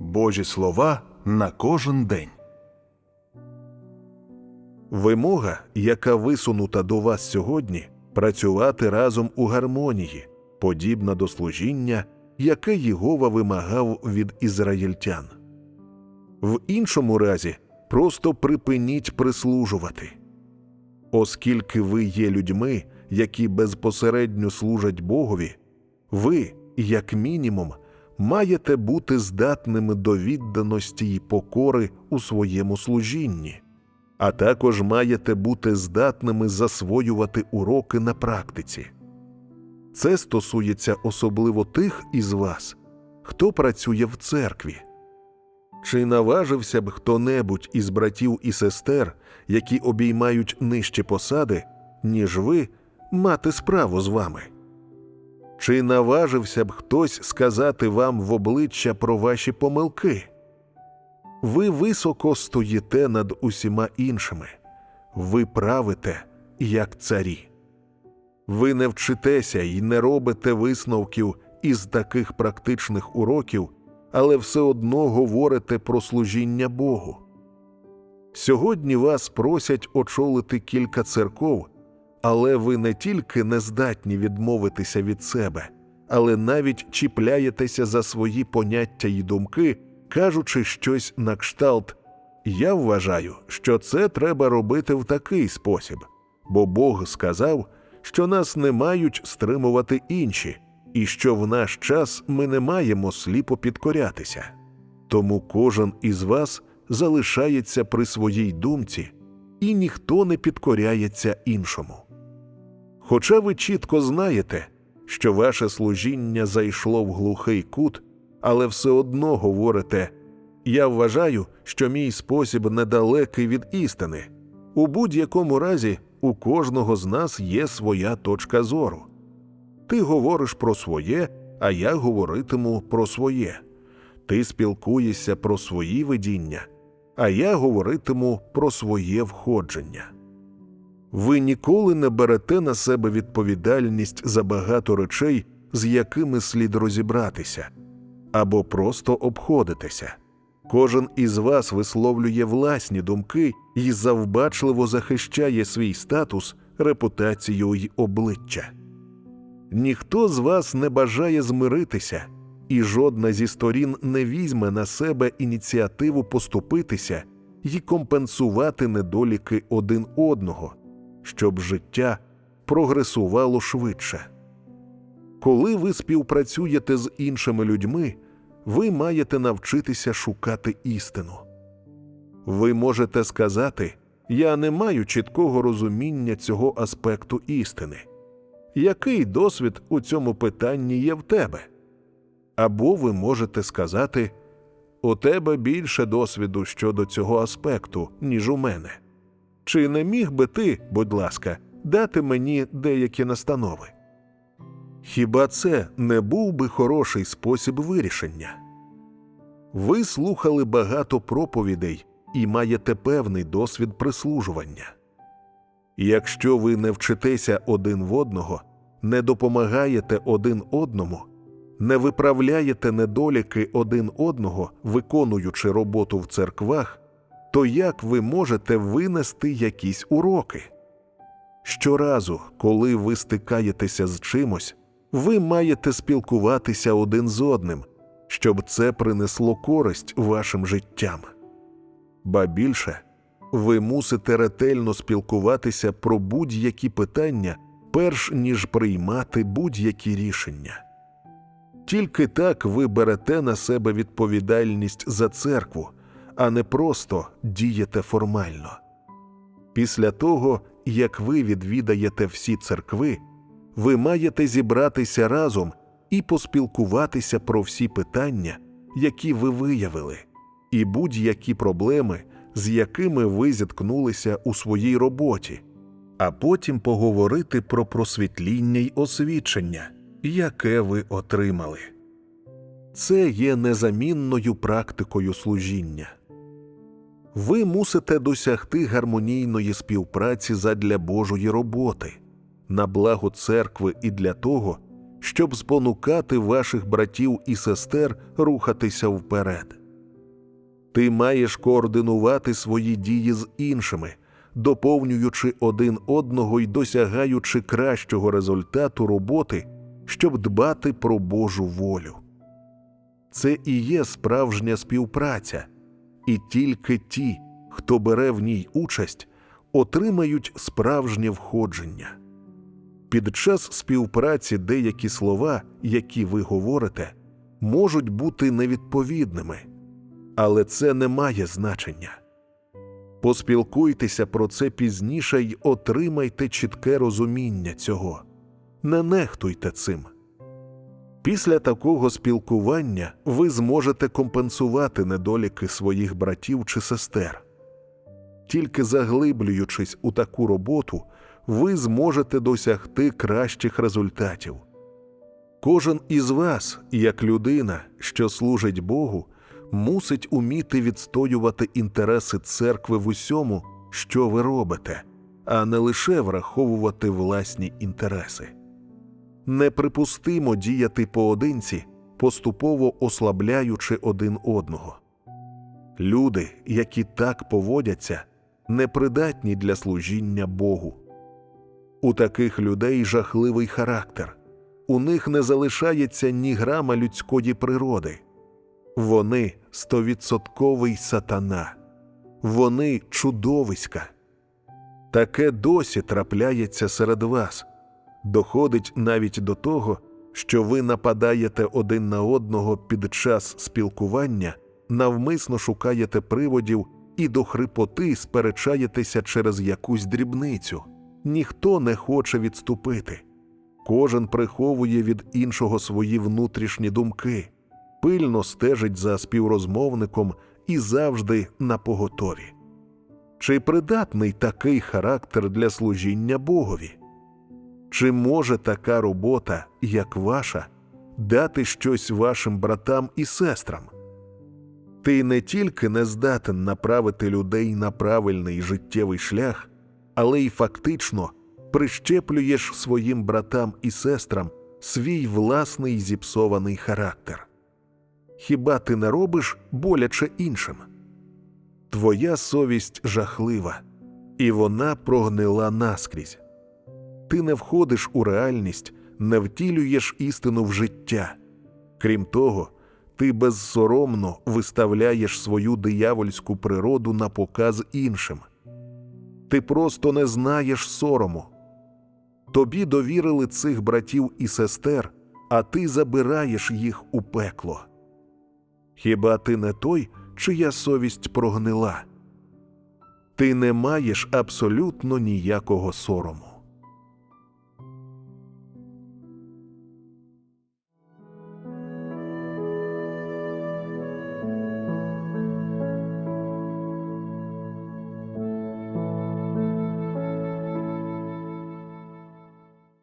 Божі слова на кожен день. Вимога, яка висунута до вас сьогодні, працювати разом у гармонії, подібна до служіння, яке Єгова вимагав від ізраїльтян. В іншому разі просто припиніть прислужувати. Оскільки ви є людьми, які безпосередньо служать Богові, ви, як мінімум, маєте бути здатними до відданості й покори у своєму служінні, а також маєте бути здатними засвоювати уроки на практиці. Це стосується особливо тих із вас, хто працює в церкві. Чи наважився б хто-небудь із братів і сестер, які обіймають нижчі посади, ніж ви, мати справу з вами? Чи наважився б хтось сказати вам в обличчя про ваші помилки? Ви високо стоїте над усіма іншими, ви правите, як царі. Ви не вчитеся і не робите висновків із таких практичних уроків, але все одно говорите про служіння Богу. Сьогодні вас просять очолити кілька церков, але ви не тільки не здатні відмовитися від себе, але навіть чіпляєтеся за свої поняття й думки, кажучи щось на кшталт. Я вважаю, що це треба робити в такий спосіб, бо Бог сказав, що нас не мають стримувати інші, і що в наш час ми не маємо сліпо підкорятися. Тому кожен із вас залишається при своїй думці, і ніхто не підкоряється іншому. Хоча ви чітко знаєте, що ваше служіння зайшло в глухий кут, але все одно говорите я вважаю, що мій спосіб недалекий від істини. У будь-якому разі у кожного з нас є своя точка зору. Ти говориш про своє, а я говоритиму про своє. Ти спілкуєшся про свої видіння, а я говоритиму про своє входження. Ви ніколи не берете на себе відповідальність за багато речей, з якими слід розібратися, або просто обходитеся. Кожен із вас висловлює власні думки і завбачливо захищає свій статус, репутацію й обличчя. Ніхто з вас не бажає змиритися, і жодна зі сторін не візьме на себе ініціативу поступитися і компенсувати недоліки один одного, щоб життя прогресувало швидше. Коли ви співпрацюєте з іншими людьми, ви маєте навчитися шукати істину. Ви можете сказати, я не маю чіткого розуміння цього аспекту істини. Який досвід у цьому питанні є в тебе? Або ви можете сказати, у тебе більше досвіду щодо цього аспекту, ніж у мене. Чи не міг би ти, будь ласка, дати мені деякі настанови? Хіба це не був би хороший спосіб вирішення? Ви слухали багато проповідей і маєте певний досвід прислужування. Якщо ви не вчитеся один в одного, не допомагаєте один одному, не виправляєте недоліки один одного, виконуючи роботу в церквах, то як ви можете винести якісь уроки? Щоразу, коли ви стикаєтеся з чимось, ви маєте спілкуватися один з одним, щоб це принесло користь вашим життям. Ба більше, ви мусите ретельно спілкуватися про будь-які питання, перш ніж приймати будь-які рішення. Тільки так ви берете на себе відповідальність за церкву, а не просто дієте формально. Після того, як ви відвідаєте всі церкви, ви маєте зібратися разом і поспілкуватися про всі питання, які ви виявили, і будь-які проблеми, з якими ви зіткнулися у своїй роботі, а потім поговорити про просвітління й освічення, яке ви отримали. Це є незамінною практикою служіння. Ви мусите досягти гармонійної співпраці задля Божої роботи, на благо церкви і для того, щоб спонукати ваших братів і сестер рухатися вперед. Ти маєш координувати свої дії з іншими, доповнюючи один одного і досягаючи кращого результату роботи, щоб дбати про Божу волю. Це і є справжня співпраця, і тільки ті, хто бере в ній участь, отримають справжнє входження. Під час співпраці деякі слова, які ви говорите, можуть бути невідповідними, але це не має значення. Поспілкуйтеся про це пізніше й отримайте чітке розуміння цього. Не нехтуйте цим. Після такого спілкування ви зможете компенсувати недоліки своїх братів чи сестер. Тільки заглиблюючись у таку роботу, ви зможете досягти кращих результатів. Кожен із вас, як людина, що служить Богу, мусить уміти відстоювати інтереси церкви в усьому, що ви робите, а не лише враховувати власні інтереси. Неприпустимо діяти поодинці, поступово ослабляючи один одного. Люди, які так поводяться, непридатні для служіння Богу. У таких людей жахливий характер, у них не залишається ні грама людської природи. Вони стовідсотковий сатана, вони чудовиська. Таке досі трапляється серед вас, доходить навіть до того, що ви нападаєте один на одного під час спілкування, навмисно шукаєте приводів і до хрипоти сперечаєтеся через якусь дрібницю. Ніхто не хоче відступити. Кожен приховує від іншого свої внутрішні думки, пильно стежить за співрозмовником і завжди на поготові. Чи придатний такий характер для служіння Богові? Чи може така робота, як ваша, дати щось вашим братам і сестрам? Ти не тільки не здатен направити людей на правильний життєвий шлях, але й фактично прищеплюєш своїм братам і сестрам свій власний зіпсований характер. Хіба ти не робиш боляче іншим? Твоя совість жахлива, і вона прогнила наскрізь. Ти не входиш у реальність, не втілюєш істину в життя. Крім того, ти безсоромно виставляєш свою диявольську природу на показ іншим. Ти просто не знаєш сорому. Тобі довірили цих братів і сестер, а ти забираєш їх у пекло. Хіба ти не той, чия совість прогнила? Ти не маєш абсолютно ніякого сорому.